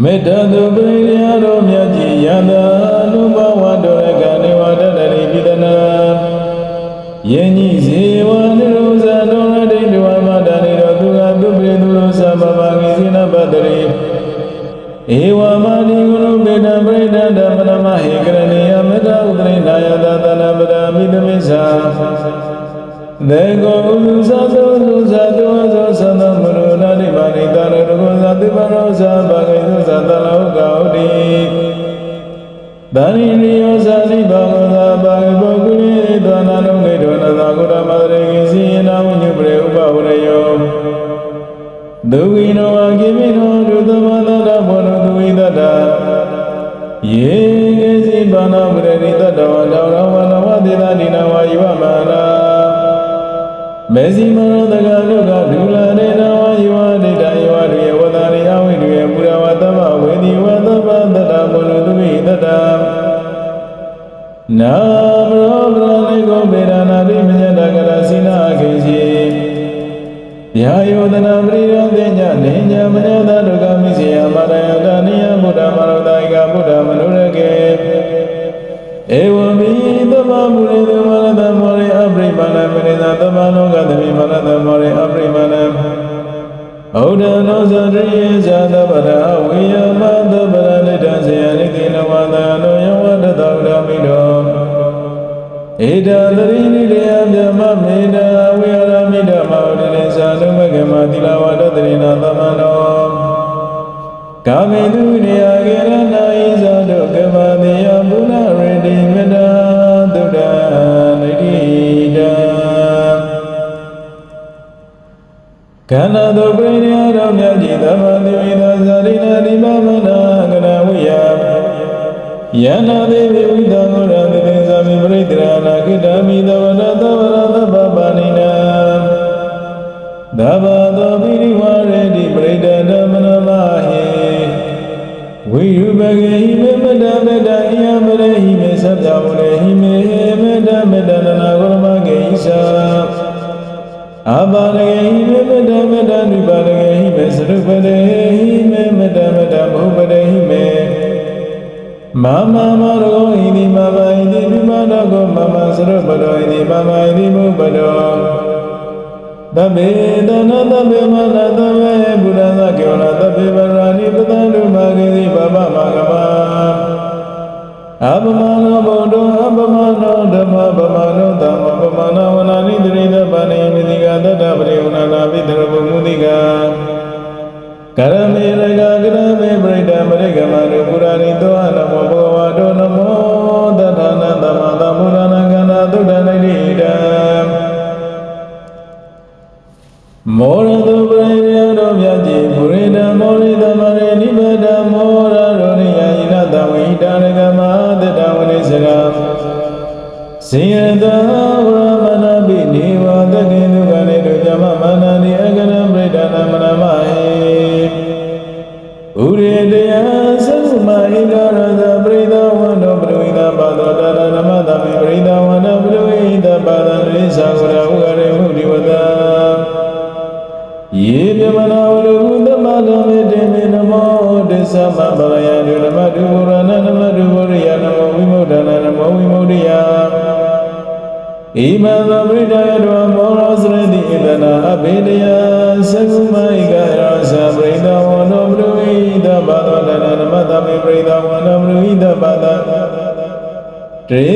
မေတ္တာသူပရိယတော်မြတ်ကြီးယန္တာလူဘဝတော်ရကနေဝတ္တရိပိတနာယဉ်ကြီးဇေဝနိရောဇတော်ရတိတဝမတာနေတော်သူကသူပရိသူရောသမဘာဂိစိနပတ္တရိဧဝမတိဂုရုပေတံပရိဒန္တမနမဟေကရဏီယမေတ္တာဥဒရိနာယတသနာပဒာမိတမိစ္ဆာဒေကောဥလူသသောလူသတောသောသန္တမရု ဏတိပါဏိတာရတကောသတိပရောဇာဘာဂိသုသတလောကௌတိဒါနိနိယောဇာတိဘာဂဝဇာဘာဂိဘောကုရိသောနာနုဂိတောနသာကုရမတရေကိစီနာဝညုပရေဥပဝရယောဒုဝိနောအကိမိနောဒုသမန္တရဘောနဒုဝိတတယေကေစီဘာနာပရိတတဝတောရဝနဝတိတာဒီနဝယဝမာနာမေဇိမရတကလုကဒုလာနေန နာမရောပရဏိကောဗေဒနာတိမညတကရစိနာခေစီယာယောဒနာပရိယသေညနေညမညတဒုက္ခမိစေယမရယတနိယဗုဒ္ဓမရောဒိကဗုဒ္ဓမနုရကေဧဝမိသမမုရိသမရတမောရိအပရိမာဏမရိသသမလောကသမိမရတမောရိအပရိမာဏဩဒနောဇရိယဇာတပရဝိယမတပရလိတံဇေယနိတိနဝသနောယဝတတောဒမိတော ဧတသရိနိရေယမြမမေတဝိရမိတမောဒိလေသာနုမကမတိလဝတတရိနာသမနောကာမေတုနေယကေရဏဣဇာတုကမတိယဘုနာရေတိမေတ္တာတုဒ္ဒနိတိတံကန္နာတုပရိယတော်မြတ်ကြီးသမတိဝိသဇာရိနာဒီမမနာကရဝိယယန္နာ သဗ္ဗသောပိရိဝရတိပရိဒတမနမဟေဝိယုပဂေဟိမေမတမတနိယမရေဟိမေသဗ္ဗဝရေဟိမေမေတမတနနာဂရမဂေဣသအာဘာရဂေဟိမေမတမတနိပါရဂေဟိမေသရုပရေဟိမေမတမတဘုပရေဟိမေမမမရောဟိတိမမဟိတိမိမတော်ကိုမမသရုပရောဟိတိမမဟိတိဘုပရော သဗ္ဗေတနသဗ္ဗေမနသဗ္ဗေဘုရားသကေဝလသဗ္ဗေဗရာဏိပတံဒုမာဂိတိဘဗမဂမအပမနောဘုဒ္ဓအပမနောဓမ္မပမနောဓမ္မပမနောဝနာနိတရိသဗာနိမိတိကတတ္တပရိဝနာနာပိတရဘုမုတိကကရမေရကကရမေပရိဒံပရိကမနုပုရာဏိတောနမော စေ တေ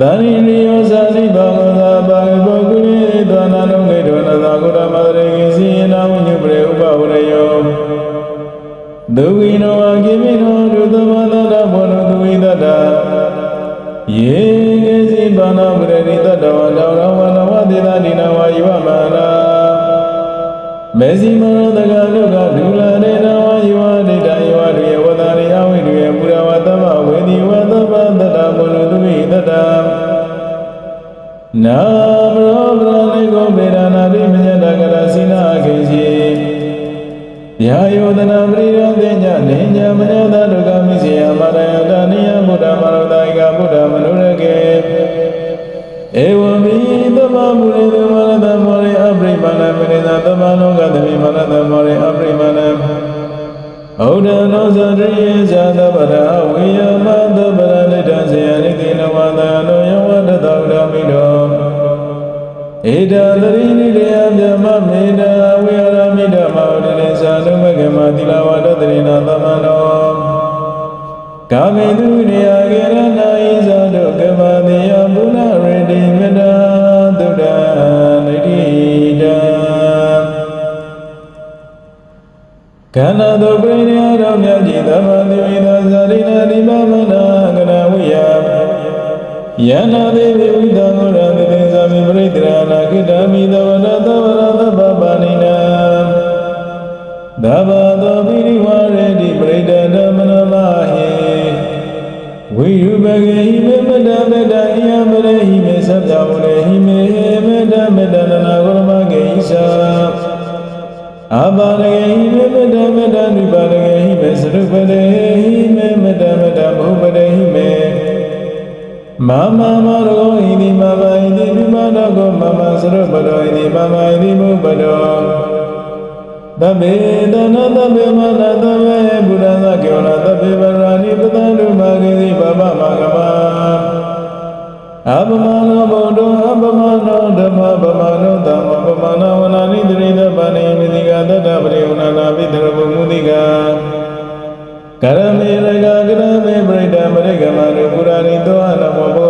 တဏိရိယောဇာတိဘာဝသာဘာဂဘောကုလေသောနာနုခေတောနသာကုရမတရေကိစီနာဝညုပရေဥပဝရယောဒုဝိနောအကိမိနောဒုသမန္တဘောနုဒုဝိတတယေကေစီဘာနာပရိတတဝတောရဝနဝတိတာဒီနဝယဝမာနာမေဇိမရတကလုကဒု နာမရောဗရဏေကိုဗေဒနာတိမညတကရစိနာခေစီယာယောဒနာပရိယသေညနေညမညတဒုက္ခမိစေယမရယတနိယဗုဒ္ဓမရုဒ္ဒိကဗုဒ္ဓမနုရကေဧဝမိသမမုရေသမရတမောရိအပရိမဏမရိသသမလောကသမိမရတမောရိအပရိမဏဩဒနောဇရိယေဇာတပရဝိယမတပရလိတဆေယရိတိနဝတနော ဧတသရိနိတယမြမမေတဝိရမိတမောတိလေသာနုမကမတိလဝတတရိနာသမနောကာမေတုရိယကေရဏဣဇာတုကမတိယဘုနာရေတိမေတ္တာတုဒ္ဒနိတိတံကန္နတုပရိယရောမြတ်ကြီးသမတိ သဗ္ဗသောပိရိဝရေတိပရိဒဓမ္မနမဟေဝိရုပကေဟိမေမတ္တမတ္တဣယမရေဟိမေသ သာအာဘာရကေဟိမေမတ္တမတ္တနိပါရကေဟိမေသရုပရေဟိမေမတ္တမတ္တဘုပရေဟိမေမမမရောဣတိမမဣတိမိမတောကောမမသရုပရောဣတိမမဣတိဘုပရောသဗ္ဗေတနာသဗ္ဗေမနသဗ္ဗေဘုရသကေဝနာသဗ္ဗေဗရာဏိပသန္တုမာဂိတိဘဗမဂမအပမနောဘုဒ္ဓအပမနောဓမ္မပမနောတမ္မပမနောဝနာနိတရိသဗာနိမိတိကတတ္တပရိဝနာနာပိတရဘုမုတိကကရမေရကကရမေပရိဒမရိကမနုပုရာဏိတောအနမော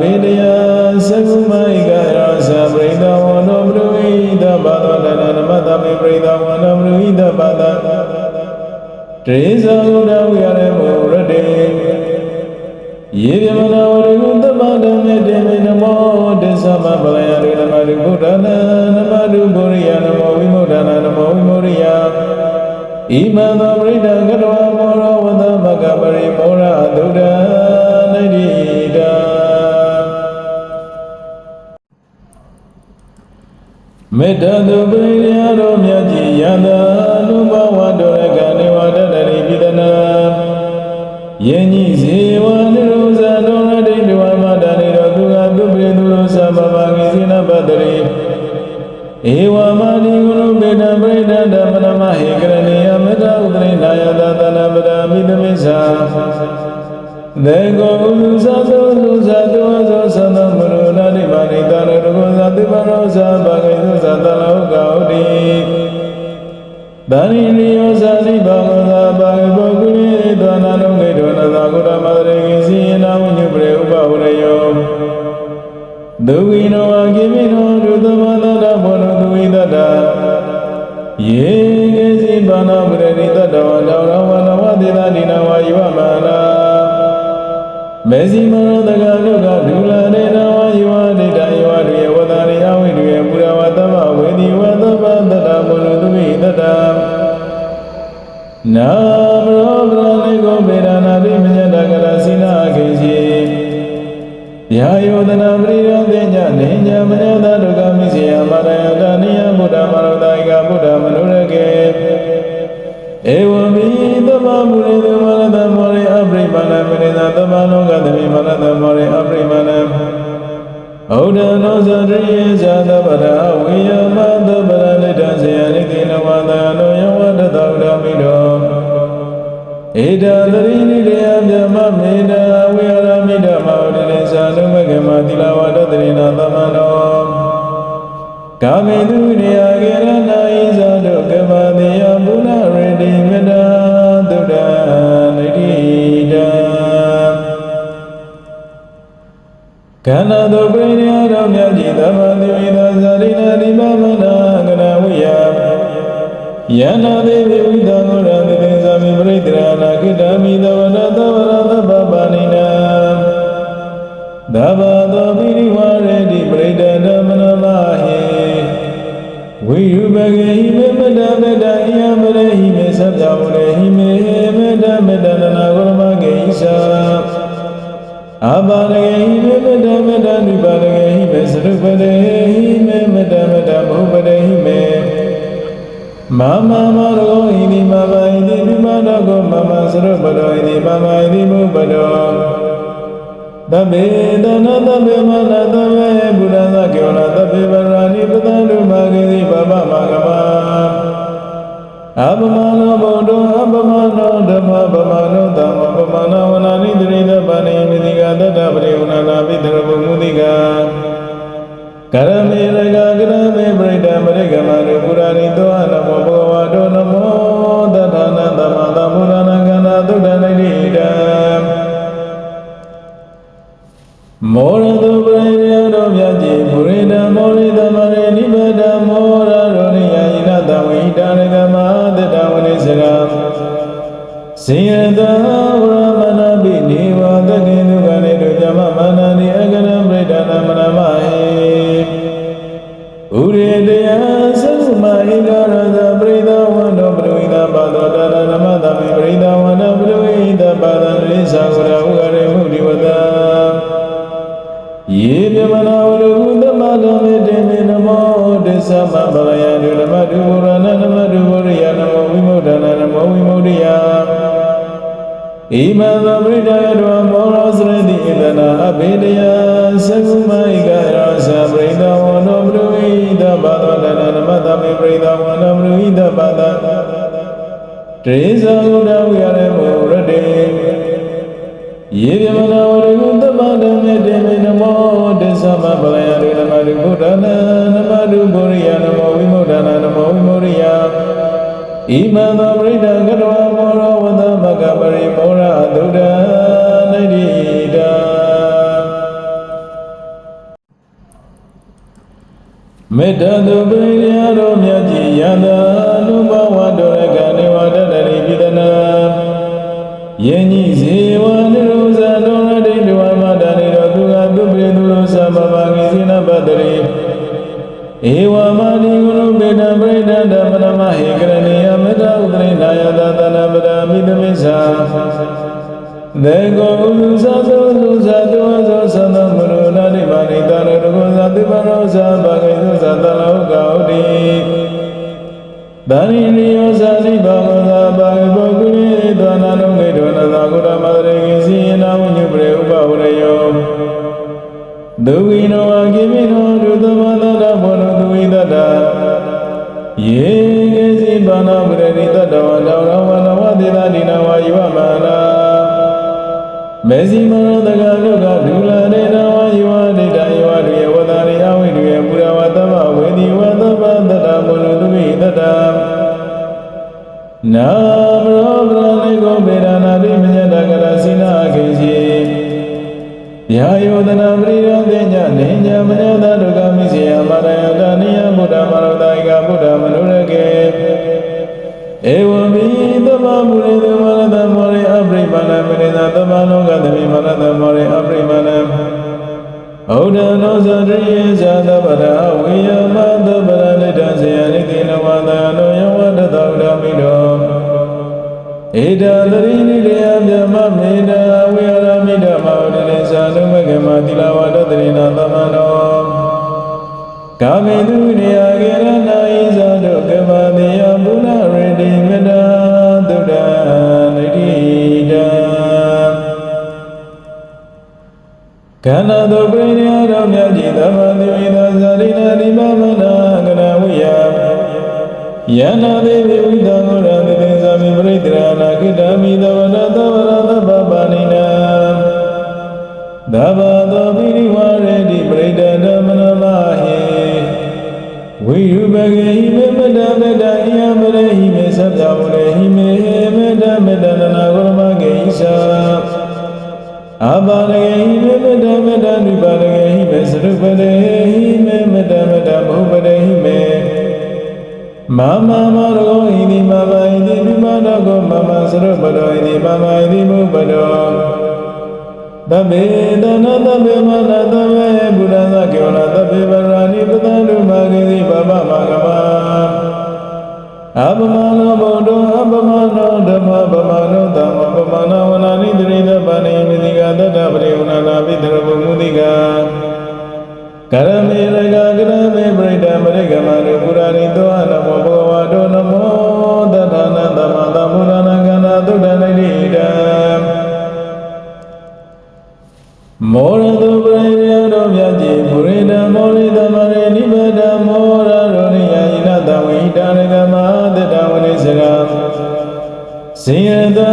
နာ ဝမတိဂုရုပေတပရိဒဓမ္မနမဟေကရဏီယမေတ္တာဥဒရိနာယတသနာပဒမိတမိစ္ဆာဒေကောဥလူသသောလူသတောသောသနမရုဏတိမာနိတရတကောသတိပရောဇာဘဂိသုသတလောကௌတိတဏိနိယောဇာတိဘာဝသာဘာဂဘောကုလေသောနာနုခေတောနသာကုရမတရေကိစီနာဝညုပရေဥပဝရယောဒုဝိနောအကိမိနောဒုသမန္ယေကေစီဘာနာပရတိတတဝတောရဝနဝတိတာဒီနဝယဝမနာမေဇိမရတကနုကဒူလာနေနဝယဝတိတယဝတိယဝတာရိယဝိတုယပုရဝတ္တမဝေတိဝတ္တမတတမလုသမိတတနာမရောပရနေကောဗေဒနာတိမညတကရစိနာခေစီယာယောတနာပရိယောတေညနေညမညတဒုက္ခ ဏမရိသသမလောကသမိမရတမောရိအပရိပါဏဩဒနောဇရိယေဇာတပရဝိယမတပရလိတဇေယနိတိနဝတနောယဝတတောဓမိတောဧတသရိနိတေယမြမမေတဝိရမိတမောတိလေသာနုမကေမတိလဝတတရိနာသမနောကာမေတု ကန္နာတုပရိယရောမြတ်ကြီးသမတိဝိသဇာရိနာတိမမနာကရဝိယယန္နာဒေဝိဝိသံဃရတိသေဇာမိပရိတရနာကိတမိသဝရသဝရသဗ္ဗပါဏိနာသဗ္ဗသောပိရိဝရေတိပရိဒဓမ္မနမဟေဝိယုပဂေဟိမေမတ္တမတ္တဣယမရေဟိမေသဗ္ဗဝရေဟိမေမေတ္တမတ္တနနာဂရမဂေဣသာအဘာရဂေဟိ မမမရောဣတိမမဣတိမိမတော်ကိုမမသရုပရောဣတိမမဣတိဘုပရောသဗ္ဗေတနာသ တစ္ဆမပလယံဒုနမတုဘုရဏနမတုဘုရိယနမောဝိမုဒ္ဒနာနမောဝိမုဒ္ဒယဣမံသောပရိဒယတောမောရောစရတိဣဒနာအဘိဒယသကုမဣကရောသပရိဒဝန္တောပရိဝိဒဘာသောတနနမတမေပရိဒဝန္တောပရိဝိဒဘာသတေဇာဝဒဝိရမောရတေယေပြမနာဝရုသမ္မာဓမ္မေတေမေနမောတစ္ဆမပလယရုနမတုဗုဒ္ဓနာ ဣမံသောပရိဒံကတဝမောရောဝတမကပရိမောရသုဒ္ဓနိတိတံမေတ္တာသူပရိယတော်မြတ်ကြီးယန္တာလူဘဝတော်ရကနေဝတ္တရိပိဒနာယင်ကြီးဇေဝနိရုဇာတောရတိတဝမတဏိရောသူကသူပြေသူလိုသဗ္ဗမဂိစိနပတ္တရိဧဝ ရိနာယတသနာပဒမိတမိစ္ဆာဒေကောဥလူဇာသောလူဇာတောဇောသန္တမရုနာတိမာနိတရတကောဇာတိပရောဇာဘဂိသုဇာတလောကௌတိတဏိနိယောဇာတိဘာဝဇာဘာဂဘောကုရိသောနာနုမေတောနသာကုရမတရေကိစီနာဝိညုပရေဥပဝရယောဒုဝိနောအကိမိနောဒုသမန္မေဇိ ဩဒနောသရိယဇာသဗ္ဗရာဝိယမသဗ္ဗရာလိတံဇေယရိတိနဝသနောယဝတသောဒမိတောဧတံသရိနိတေယမြမမေတံဝိဟရမိတမောဒိနေသာနုမကမသီလဝတ္တရိနာသမန္တောကာမေတုနေယကေရဏ ကန္နာတုပရိနိယရောမြတ်ကြီးသမတိဝိသဇာရိနာနိမမနာကရဝိယယန္နာဒေဝိဝိသံဃောရတိသင်္ဇာမိပရိတရာနာခိတမိသဝရသဝရသဗ္ဗပါဏိနာသဗ္ဗသောပိရိဝရတိပရိဒဓမ္မနမဟိဝိရုပဂေဟိမေမတ္တမတ္တဣယမရေဟိမေသဗ္ဗဝရေဟိမေမေတ္တမတ္တနနာဂရမဂေဟိသအဘာရဂေဟိမေ မမမရောဟိတိမမဟိတိမိမတော်ကိုမမသရုပရောဟိတိမမဟိတိဘုပရောသဗ္ဗေတနာသဗ္ဗေမနသဗ္ဗေဘုရားသကေဝနာသဗ္ဗေဗရာဏိပသန္တုမာဂိတိဘဗမဂမအပမနောဘုဒ္ဓအပမနောဓမ္မပမနောသမ္မပမနောဝနာနိတရိသဗ္ဗနိမိတိကတတ္တပရိဝနာနာပိတရဘုမုတိကကရမေရကကရမေပရိဒမရိကမနုပုရာရိသောအ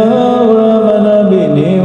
ယတ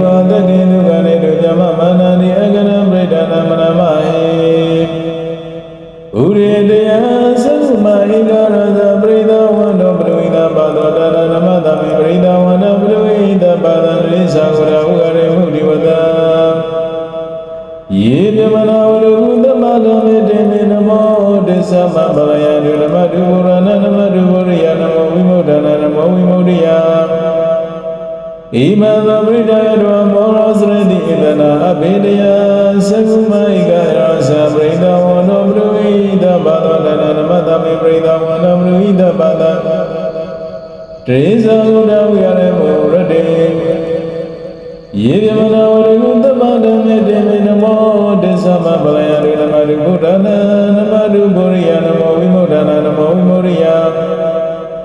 ပလယရုနမတုဗုဒ္ဓနာနမတုဗုရိယနမောဝိမုဒ္ဒနာနမောဝိမုရိယ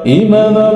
ဣမံသော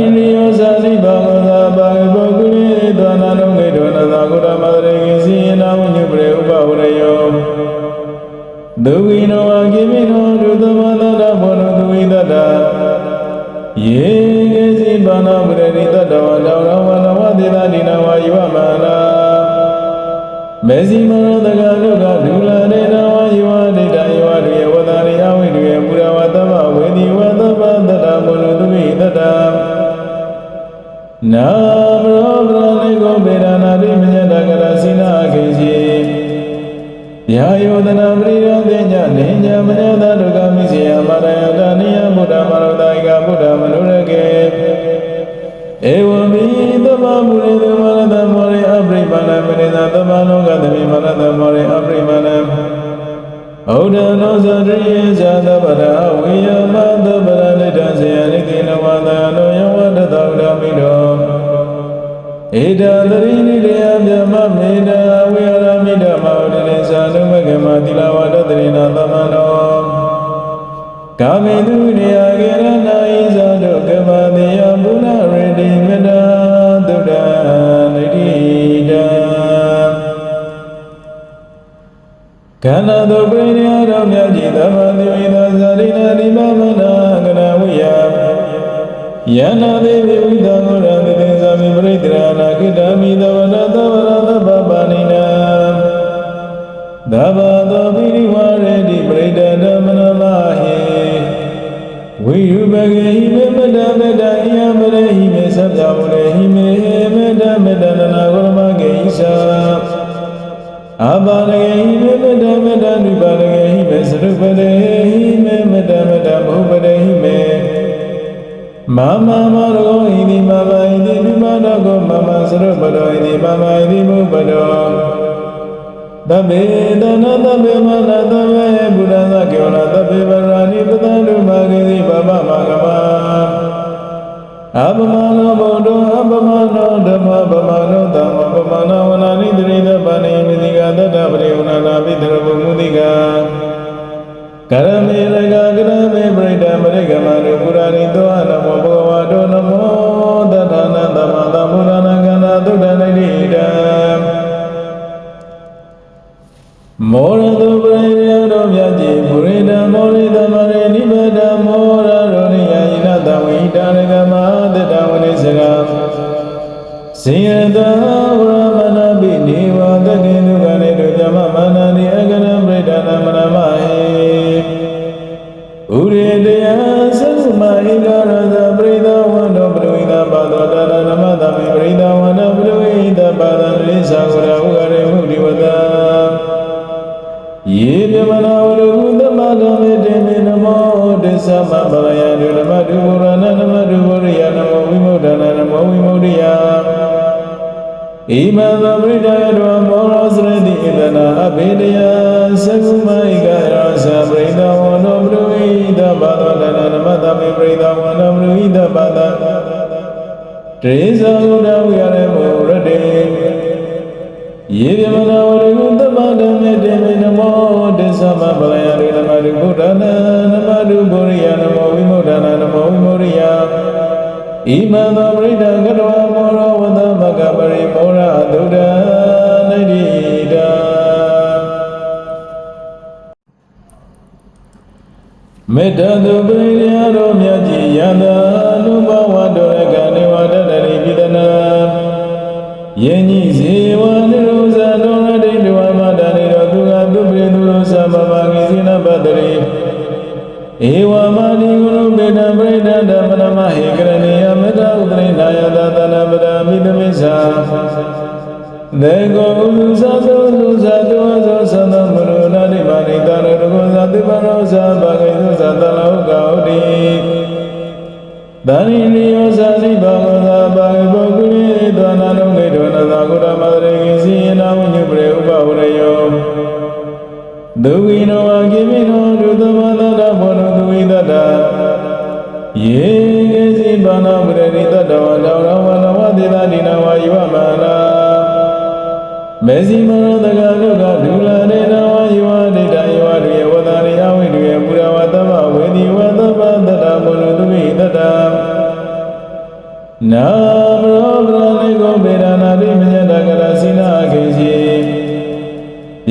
တဏိနိယောဇာတိဘာဝသာဘာဂဘောကုရိသောနာလုံးနေတောနသာကုရမတရေကိစီနာဝညုပရေဥပဝရယောဒုဝိနောအကိမိနောဒုသမသတ္တဘောနသူဝိတ္တယေကေစီဘာနာပရေရိတ္တဝတောရဝနဝတိတာဒီနာဝယဝမနာမေဇိမရတက ယာယောဒနာပရိယောတိညနေညမညတဒုက္ခမိစေယမရယတနိယဗုဒ္ဓမရောတိကဗုဒ္ဓမနုရကေဧဝမိသမမုရိသမရတမောရိအပရိမဏမရိသသမလောကသမိမရတမောရိအပရိမဏဩဒနောဇရိယေဇာတပရဝိယမတပရနိတံဇေယနိတိနဝသနောယဝတ္တသောဓမ္မိတောဧတသရိနိတယမြမမေတ ကာမေတုရိယကေရဏာဣဇာတုကမတိယဘုနာရေတိမေတ္တာသုဒ္ဓနိတိတံကန္နာတုပရိနိယရောမြတ်ကြီးသမတိဝိသဇာရိနာနိမမနာကရဝိယယန္နာဒေဝိဝိသံဃောရတိသင်္ဇာမိပရိတရာနာခိတမိသဝရ ဝရတိပရိဒဓမ္မနမဟိဝိယပကေဟိမေမတ္တမေတ္တဣယမရေဟိမေသဗ္ဗဝရေဟိမေမေတ္တမေတ္တနနာဂရမကေဣသအာဘာရကေဟိမေမေတ္တမေတ္တနိပါရကေဟိမေသရုပရေဟိမေမေတ္တမေတ္တဘုပရေဟိမေမမမရောဟိတိမမဟိတိနိမတကောမမသရုပရောဟိတိမမဟိတိဘုပရော တဗေတနာတဗေမနတဗေဘုရားသကေဝနာတဗေဗရာဏိပသလုမဂိတိဘဗမကမအပမနောဘုဒ္ဓအပမနောဓမ္မပမနောတမပမနောဝနာနိတရိသဗာနိမိတိကတတ္တပရိဝနာနာပိတရဘုမုတိကကရမေလကကရမေပရိဒံပရိကမနုပုရာရိသောန တေဇာ ဓ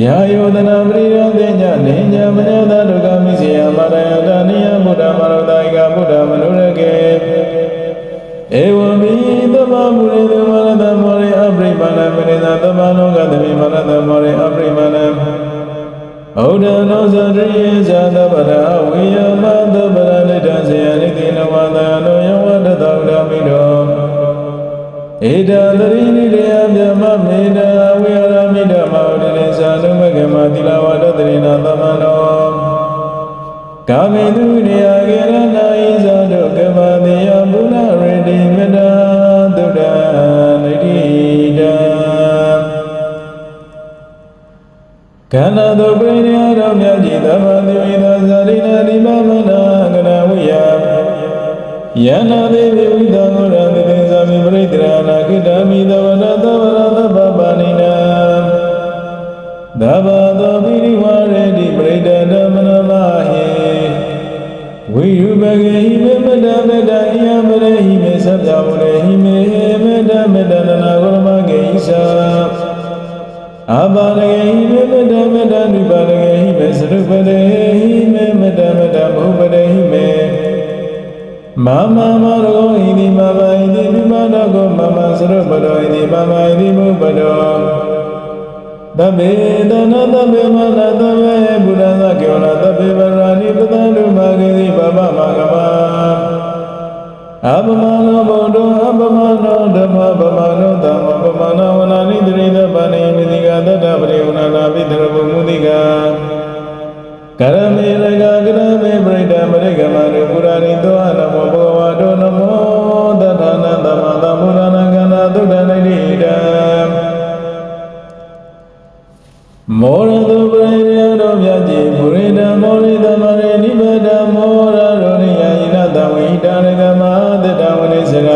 ယာယောဒနာပရိယောတေညနေညမညတဒုက္ခမိစေယမရယတနိယဗုဒ္ဓမရောဒိကဗုဒ္ဓမနုရကေဧဝမိသမမုရိသမရတမောရိအပရိပါဏမရိသသမနောကသမိမရတမောရိအပရိပါဏဩဒနောဇရိယေဇာတပရဝိယမတပရနိတံဇေယနိတိနဝသနောယဝတ္တသောဓမိတောဧတသရိ ကာမေတုရိယကေရဏဣဇာတုကမတိယဘုနာရတိမေတ္တာသုဒ္ဓနိတိတံကန္နာတုပရိယရောမြတ်ကြီးသမတိဝိသဇာရိနာဒီမမနာကရဝိယယန္နာဒေဝိဝိသံဂရတိသင်္ဇာမိပရိတရာနာခိတမိသဝရသဝရသဗ္ဗပါဏိနာသဗ္ဗ ဝိယုပကေဟိမေမတ္တမေတ္တဣယမရေဟိမေသဗ္ဗဝရေဟိမေမေတ္တမေတ္တနာဂရမကေဣသအာပါရဂေဟိမေမတ္တ သရုပရေဟိမေမတ္တမတ္တဘုပရေဟိမေမမမရောဟိတိမမဟိတိမိမတကောမမသရုပရောဟိတိမမဟိတိဘုပရောသဗ္ဗေတနာသဗ္ဗေမနသဗ္ဗေဘုရားသကေဝလာသဗ္ဗေဗရာဏိပသန္တုမာဂိတိဘဗမဂမအပမနောဗုဒ္ဓအပမနောဓမ္မပမနောသမ္မပမနောဝနာနိတရိသဗ္ဗနိမိတိကတတ္တပရိဝဏနာပိတရဘုမုတိကကရမေလကကရမေပရိဒံပရိကမနုပုရာရိသောအနမောဘဂဝါတောနမောတထနာသမ္မာသမ္ဗုဒ္ဓနာကနာသုဒ္ဓနိတိတံ မောရတုပရိယရောမြတ်ကြီးပုရိဒမောရိသမရေနိဗ္ဗဒမောရရောနိယယိနတဝိတာရကမသတ္တဝနိစက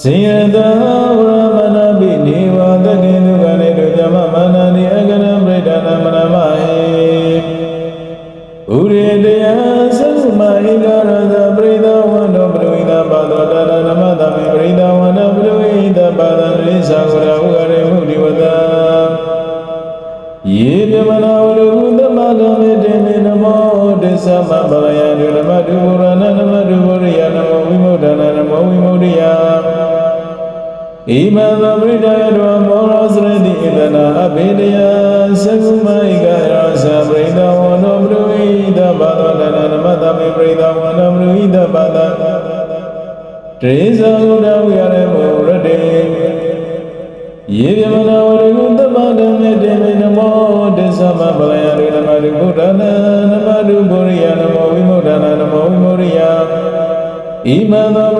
ဇိယတ မဓမ္မေတေမေနမောတစ္ဆမပလယတုနမတုဘုရဏနမတုဘုရိယနမောဝိမုဒ္ဒနာနမောဝိမုဒ္ဒိယဣမံသပရိဒယ ဗု